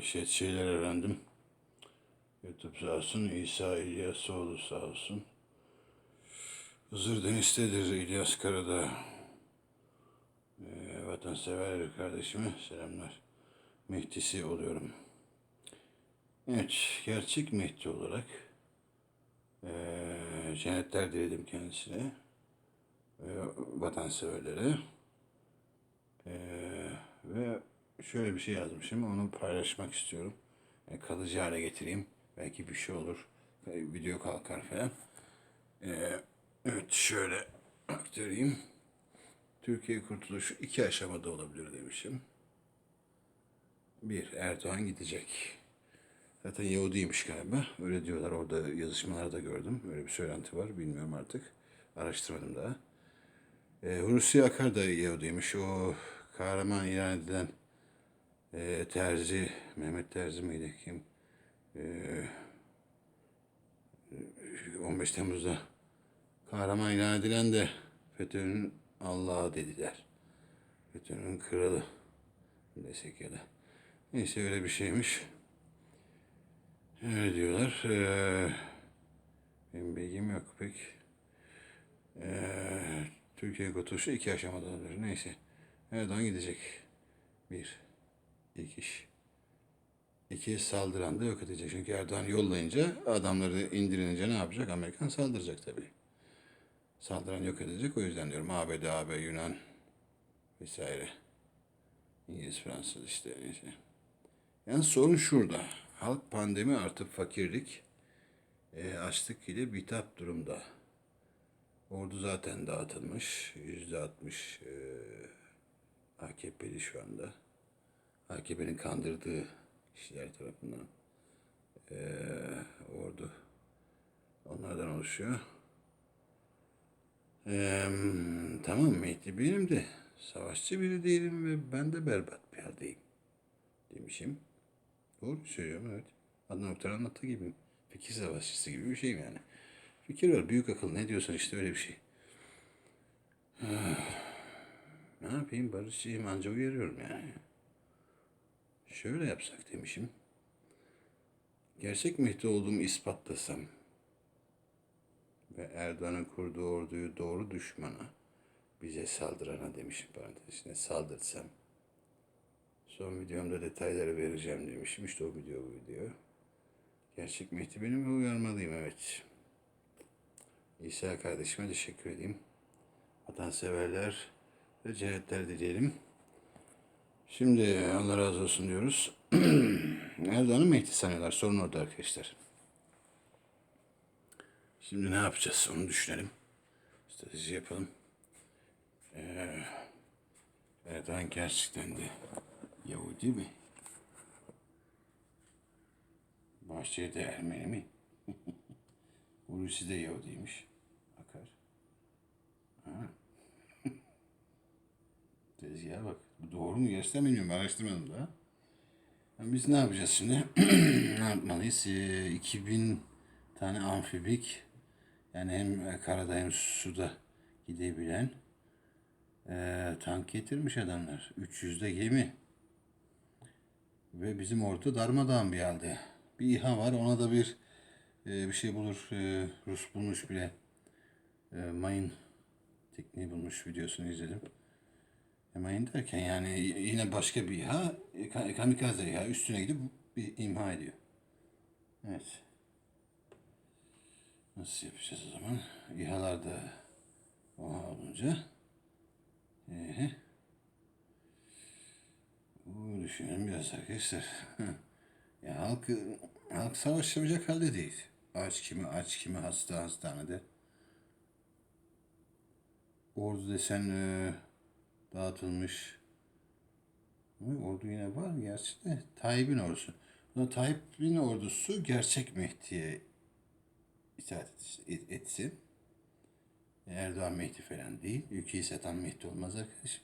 Dehşet şeyler öğrendim. YouTube sağ olsun, İsa İlyasoğlu sağ olsun. Hızır Deniz'tedir İlyas Karadağ. Ee, vatansever kardeşime selamlar. Mehdisi oluyorum. Evet, gerçek Mehdi olarak ee, cennetler diledim kendisine ve vatanseverlere. Ee, ve şöyle bir şey yazmışım, onu paylaşmak istiyorum. Yani kalıcı hale getireyim. Belki bir şey olur, e, video kalkar falan. Ee, evet, şöyle aktarayım. Türkiye kurtuluşu iki aşamada olabilir demişim. Bir, Erdoğan gidecek. Zaten Yahudiymiş galiba. Öyle diyorlar orada yazışmalarda gördüm. Öyle bir söylenti var. Bilmiyorum artık. Araştırmadım daha. Ee, Hulusi Akar da Yahudiymiş. O kahraman ilan edilen e, Terzi, Mehmet Terzi miydi kim? Ee, 15 Temmuz'da kahraman ilan edilen de FETÖ'nün Allah'ı dediler. FETÖ'nün kralı desek ya da. Neyse öyle bir şeymiş. Öyle diyorlar. Ee, benim bilgim yok pek. Ee, Türkiye kurtuluşu iki aşamada olur. Neyse. Erdoğan gidecek. Bir. İlk iş. İki saldıran da yok edecek. Çünkü Erdoğan yollayınca adamları indirilince ne yapacak? Amerikan saldıracak tabii. Saldıran yok edecek. O yüzden diyorum ABD, AB, Yunan vesaire. İngiliz, Fransız işte neyse. Yani sorun şurada. Halk pandemi artı fakirlik, e, açlık ile bitap durumda. Ordu zaten dağıtılmış. Yüzde altmış e, AKP'li şu anda. AKP'nin kandırdığı kişiler tarafından e, ordu onlardan oluşuyor. E, tamam Mehdi benim de savaşçı biri değilim ve ben de berbat bir haldeyim demişim. Doğru söylüyorum evet. Adnan Oktar anlattığı gibi. Fikir savaşçısı gibi bir şeyim yani. Fikir var, büyük akıl. Ne diyorsan işte öyle bir şey. ne yapayım barışçıyım anca uyarıyorum yani. Şöyle yapsak demişim. Gerçek Mehdi olduğumu ispatlasam ve Erdoğan'ın kurduğu orduyu doğru düşmana, bize saldırana demişim parantez içinde saldırsam Son videomda detayları vereceğim demişim. İşte o video bu video. Gerçek Mehdi benim ve uyarmalıyım evet. İsa kardeşime teşekkür edeyim. Vatanseverler ve cennetler dileyelim. Şimdi Allah razı olsun diyoruz. Erdoğan'ı Mehdi sanıyorlar. Sorun orada arkadaşlar. Şimdi ne yapacağız onu düşünelim. Strateji yapalım. Ee, Erdoğan gerçekten de Yahudi mi? Bahçede Ermeni mi? Hulusi de Yahudiymiş. Akar. Ha. Tezgaha bak. Bu doğru mu gerçekten bilmiyorum. Araştırmadım daha. Yani biz ne yapacağız şimdi? ne yapmalıyız? Ee, 2000 tane amfibik yani hem karada hem suda gidebilen e, tank getirmiş adamlar. 300 de gemi. Ve bizim ordu darmadağın bir halde. Bir İHA var ona da bir e, bir şey bulur. E, Rus bulmuş bile. E, mayın tekniği bulmuş videosunu izledim. E, mayın derken yani yine başka bir İHA, kamikaze İHA üstüne gidip bir imha ediyor. Evet. Nasıl yapacağız o zaman? İHA'lar da oha olunca. Ee, bu düşünelim biraz arkadaşlar. ya halk, halk savaş yapacak halde değil. Aç kimi aç kimi hasta hastanede. Ordu desen e, dağıtılmış. Ordu yine var gerçi de. Tayyip'in ordusu. Buna Tayyip'in ordusu gerçek Mehdi'ye itaat et- etsin. Erdoğan Mehdi falan değil. Ülkeyi satan Mehdi olmaz arkadaşım.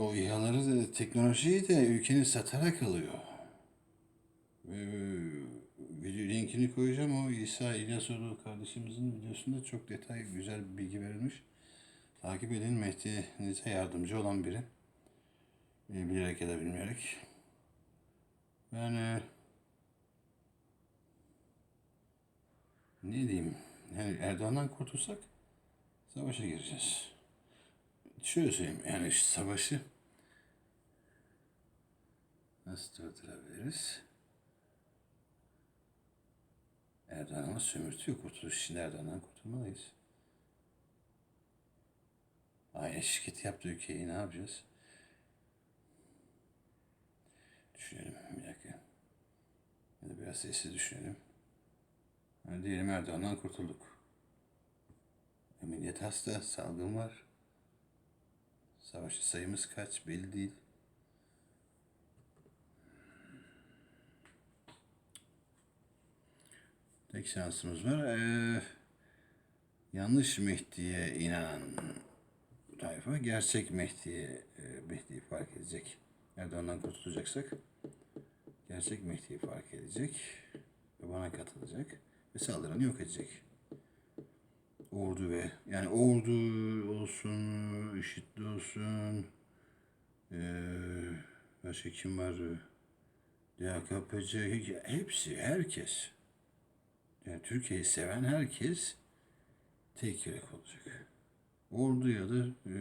O İHA'ları da teknolojiyi de ülkenin satarak alıyor. Video linkini koyacağım. O İsa İlyasoğlu kardeşimizin videosunda çok detay, güzel bilgi verilmiş. Takip edin. Mehdi'nize yardımcı olan biri. e, bilerek ya da bilmeyerek. Ben e, ne diyeyim? Yani Erdoğan'dan kurtulsak savaşa gireceğiz. Şöyle söyleyeyim yani şu savaşı nasıl durdurabiliriz? Erdoğan ama sömürtüyor kurtuluş için Erdoğan'dan kurtulmalıyız. Aynı şirket yaptı ülkeyi ne yapacağız? Düşünelim bir dakika. Ya da biraz sessiz düşünelim. Yani diyelim Erdoğan'dan kurtulduk. E, hasta, salgın var. Savaşçı sayımız kaç belli değil. Tek şansımız var. Ee, yanlış Mehdi'ye inanan tayfa gerçek Mehdi'ye Mehdi'yi fark edecek. Erdoğan'dan kurtulacaksak gerçek Mehdi'yi fark edecek ve bana katılacak ve saldırını yok edecek. Ordu ve yani ordu olsun, işitli olsun, ee, başka kim var? DKPC, hepsi, herkes. Yani Türkiye'yi seven herkes tek yürek olacak. Ordu ya da e,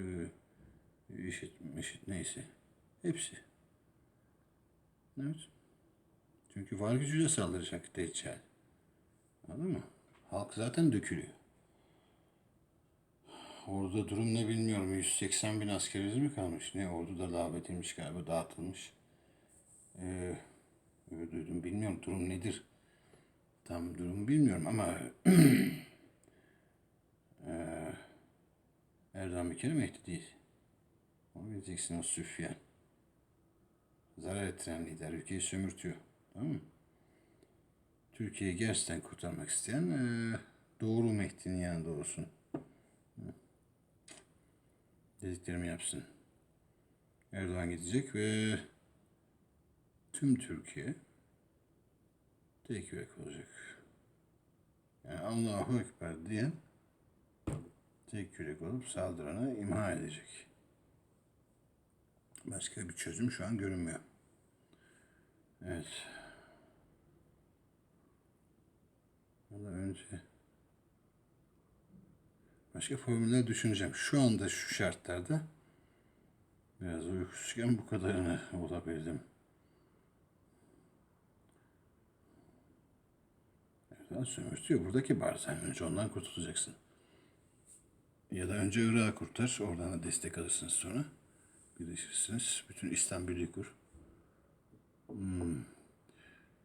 işit, işit neyse. Hepsi. Evet. Çünkü var gücüyle saldıracak Deccal. Anladın mı? Halk zaten dökülüyor. Orada durum ne bilmiyorum. 180 bin askerimiz mi kalmış? Ne ordu da davet edilmiş galiba dağıtılmış. Ee, öyle duydum. Bilmiyorum durum nedir. Tam durum bilmiyorum ama ee, Erdoğan bir kere Mehdi değil. Onu bileceksin o Süfyan. Zarar ettiren lider. Ülkeyi sömürtüyor. Tamam mı? Türkiye'yi gerçekten kurtarmak isteyen ee, doğru Mehdi'nin yanında olsun. Dediklerimi yapsın. Erdoğan gidecek ve tüm Türkiye tek yürek olacak. Yani Allahu Ekber diyen tek yürek olup saldıranı imha edecek. Başka bir çözüm şu an görünmüyor. Evet. Valla önce başka formüller düşüneceğim. Şu anda şu şartlarda biraz uykusuzken bu kadarını olabildim. Erdoğan sömürtüyor. Buradaki bar sen önce ondan kurtulacaksın. Ya da önce Irak'ı kurtar. Oradan da destek alırsınız sonra. Birleşirsiniz. Bütün İslam Birliği kur. Hmm.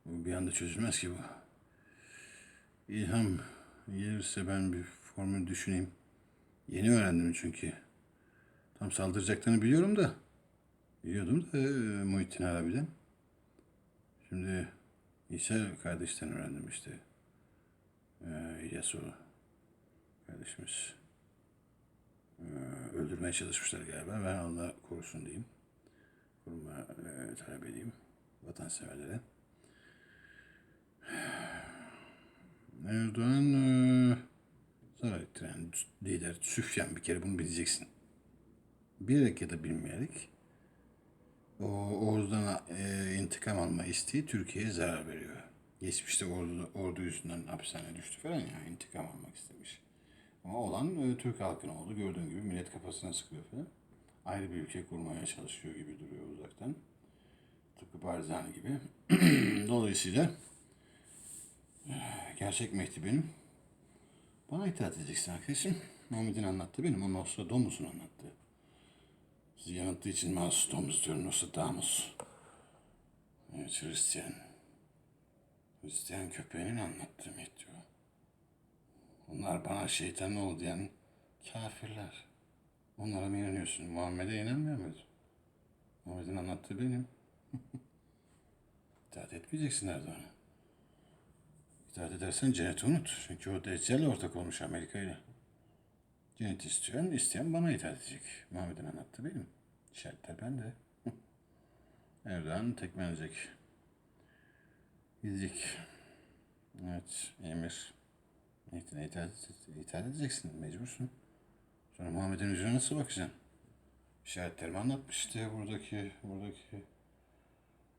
Bir anda çözülmez ki bu. İlham gelirse ben bir formül düşüneyim. Yeni öğrendim çünkü. Tam saldıracaklarını biliyorum da. Biliyordum da e, Muhittin Arabi'den. Şimdi İsa kardeşten öğrendim işte. Ee, İlyasoğlu kardeşimiz. Ee, öldürmeye çalışmışlar galiba. Ben Allah korusun diyeyim. Koruma e, talep edeyim. Vatanseverlere. Erdoğan e, zarar ettiren lider Süfyan bir kere bunu bileceksin. Bilerek ya da bilmeyerek o ordudan e, intikam alma isteği Türkiye'ye zarar veriyor. Geçmişte ordu, ordu yüzünden hapishaneye düştü falan ya intikam almak istemiş. Ama olan e, Türk halkına oldu. Gördüğün gibi millet kafasına sıkıyor falan. Ayrı bir ülke kurmaya çalışıyor gibi duruyor uzaktan. Tıpkı Barzani gibi. Dolayısıyla gerçek Mehdi benim. Bana itaat edeceksin arkadaşım. Muhammed'in anlattı benim. Onun olsa Domus'un anlattı. Sizi yanılttığı için Domus diyorum. Nostradamus. Evet, Hristiyan. Hristiyan köpeğinin anlattığı Mehdi o. Onlar bana şeytan ol diyen kafirler. Onlara mı inanıyorsun? Muhammed'e inanmıyor musun? Muhammed'in anlattığı benim. İtaat etmeyeceksin Erdoğan'a. İtaat edersen cenneti unut. Çünkü o Deccal'le ortak olmuş Amerika ile. Cennet isteyen, isteyen bana itaat edecek. Muhammed'in anlattığı benim. Şartlar bende. Erdoğan tekmelenecek. Gidecek. Evet, emir. Niyetine itaat, itaat edeceksin, mecbursun. Sonra Muhammed'in yüzüne nasıl bakacaksın? işaretlerimi anlatmıştı. Buradaki, buradaki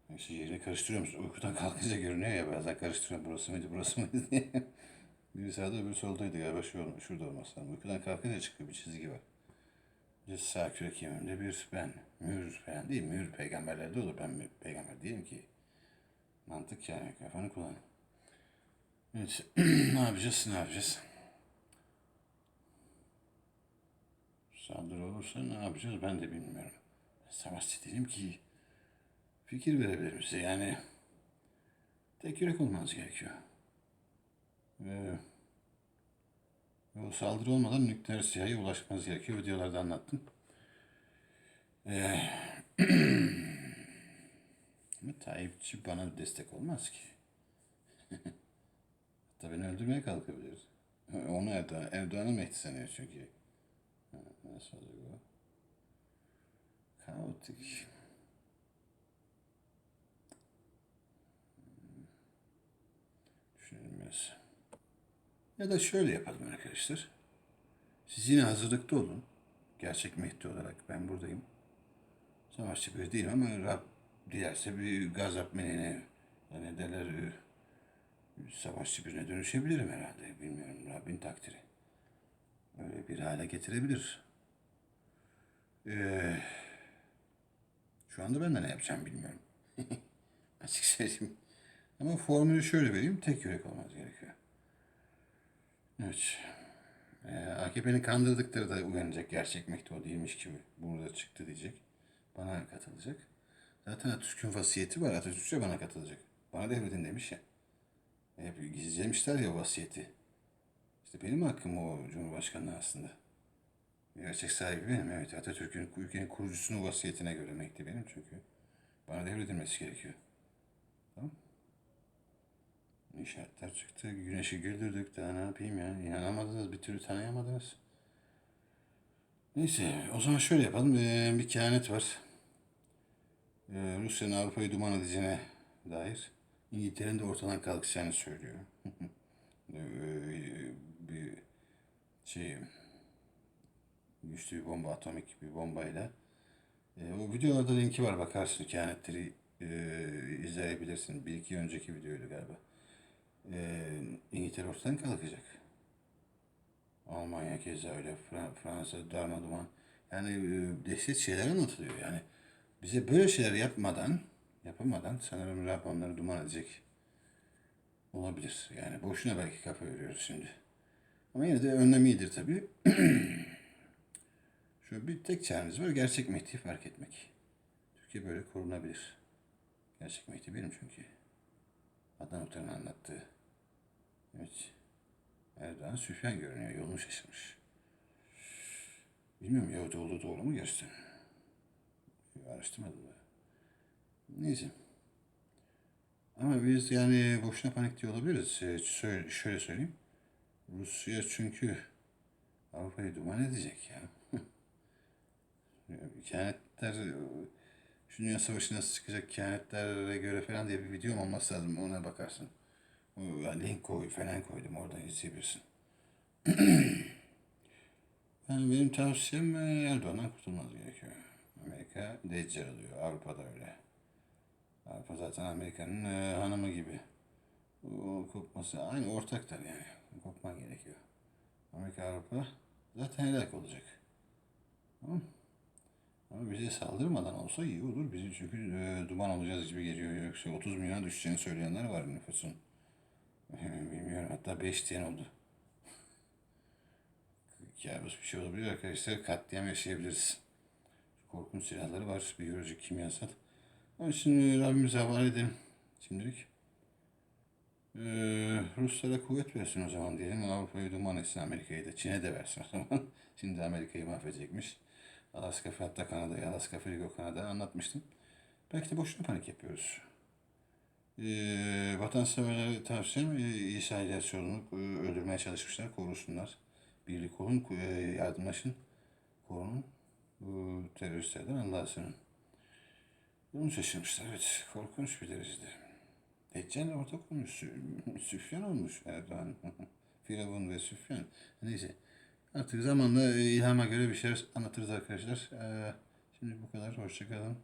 Neyse yerini karıştırıyorum. Uykudan kalkınca görünüyor ya bazen karıştırıyorum. Burası mıydı, burası mıydı diye. Biri sağda, öbürü soldaydı galiba. Şu, şurada olması. Uykudan kalkınca çıkıyor bir çizgi var. Bir sağ kürek yemeğimde bir ben. Mür falan değil. Mür peygamberlerde olur. Ben peygamber değilim ki. Mantık yani. Kafanı kullan. Evet. ne yapacağız? Ne yapacağız? Saldırı olursa ne yapacağız ben de bilmiyorum. Savaşçı değilim ki fikir verebilir bize. Yani tek yürek olmanız gerekiyor. Ee, o saldırı olmadan nükleer sihaya ulaşmanız gerekiyor. Videolarda anlattım. Ee, ama Tayyipçi bana destek olmaz ki. Hatta beni öldürmeye kalkabilir. Onu Erdoğan, Erdoğan'ı Mehdi sanıyor çünkü. Nasıl olacak o? Kaotik. Düşünelim biraz. Ya da şöyle yapalım arkadaşlar. Siz yine hazırlıkta olun. Gerçek Mehdi olarak ben buradayım. Savaşçı bir değilim ama Rab dilerse bir gazap menine yani derler savaşçı birine dönüşebilirim herhalde. Bilmiyorum Rabbin takdiri. Öyle bir hale getirebilir. Ee, şu anda ben de ne yapacağım bilmiyorum. Açık söyleyeyim. Ama formülü şöyle vereyim. Tek yürek olmaz gerekiyor. Evet. Ee, AKP'nin kandırdıkları da uyanacak. Gerçek o değilmiş gibi. Burada çıktı diyecek. Bana katılacak. Zaten Atatürk'ün vasiyeti var. Atatürk de bana katılacak. Bana devredin demiş ya. Hep gizlemişler ya vasiyeti. İşte benim hakkım o Cumhurbaşkanlığı aslında. Gerçek sahibi benim. Evet Atatürk'ün ülkenin kurucusunun vasiyetine göre Mehdi benim çünkü. Bana devredilmesi gerekiyor. Tamam İşaretler çıktı. Güneşi güldürdük. Daha ne yapayım ya? İnanamadınız. Bir türlü tanıyamadınız. Neyse. O zaman şöyle yapalım. Ee, bir kehanet var. Ee, Rusya'nın Avrupa'yı duman edeceğine dair. İngiltere'nin de ortadan kalkacağını söylüyor. Ee, bir şey güçlü bir bomba, atomik bir bombayla. E, o videolarda linki var bakarsın kehanetleri e, izleyebilirsin. Bir iki önceki videoydu galiba. E, İngiltere ortadan kalkacak. Almanya keza öyle, Fra- Fransa darmaduman. Yani e, dehşet şeyler anlatılıyor. Yani bize böyle şeyler yapmadan, yapamadan sanırım Rab onları duman edecek olabilir. Yani boşuna belki kafa veriyoruz şimdi. Ama yine de önlem iyidir tabii. Şu bir tek çaremiz var. Gerçek Mehdi'yi fark etmek. Türkiye böyle korunabilir. Gerçek Mehdi benim çünkü. Adnan Oktar'ın anlattığı. Evet. Erdoğan Süfyan görünüyor. Yolunu şaşırmış. Bilmiyorum Yahudi olduğu doğru mu gerçekten? Araştırmadım da. Neyse. Ama biz yani boşuna panik diye olabiliriz. Ee, şöyle, söyleyeyim. Rusya çünkü Avrupa'yı duman edecek ya. Kehanetler, şu Dünya Savaşı nasıl çıkacak kehanetlere göre falan diye bir videom olması lazım. Ona bakarsın. Link koy falan koydum oradan izleyebilirsin. yani benim tavsiyem e, Erdoğan'dan kurtulmanız gerekiyor. Amerika deccal alıyor. Avrupa'da öyle. Avrupa zaten Amerika'nın e, hanımı gibi. O kopması aynı ortaklar yani. Kopman gerekiyor. Amerika Avrupa zaten helak olacak. Tamam Ama bize saldırmadan olsa iyi olur. Bizi çünkü e, duman olacağız gibi geliyor. Yoksa 30 milyona düşeceğini söyleyenler var nüfusun. Bilmiyorum hatta 5 diyen oldu. Kabus bir şey olabilir arkadaşlar. Katliam yaşayabiliriz. Korkunç silahları var. Biyolojik, kimyasal. Onun için Rabbimize havale edelim şimdilik. Ee, Ruslara kuvvet versin o zaman diyelim. Avrupa'yı duman etsin, Amerika'yı da. Çin'e de versin o zaman. Şimdi Amerika'yı mahvedecekmiş. Alaska hatta Kanada'yı, Alaska, Frigo, Kanada anlatmıştım. Belki de boşuna panik yapıyoruz. Ee, vatanseverlere tavsiyem e, İsa İlyasyoğlu'nu e, öldürmeye çalışmışlar. Korusunlar. Birlik olun, e, yardımlaşın. Korunun. Bu teröristlerden Allah'a sığının. Bunu şaşırmışlar. Evet, korkunç bir derecede. Deccal ortak olmuş. Sü- Süfyan olmuş Erdoğan. Firavun ve Süfyan. Neyse. Artık zamanla e, ilhama göre bir şeyler anlatırız arkadaşlar. Ee, Şimdi bu kadar. Hoşçakalın.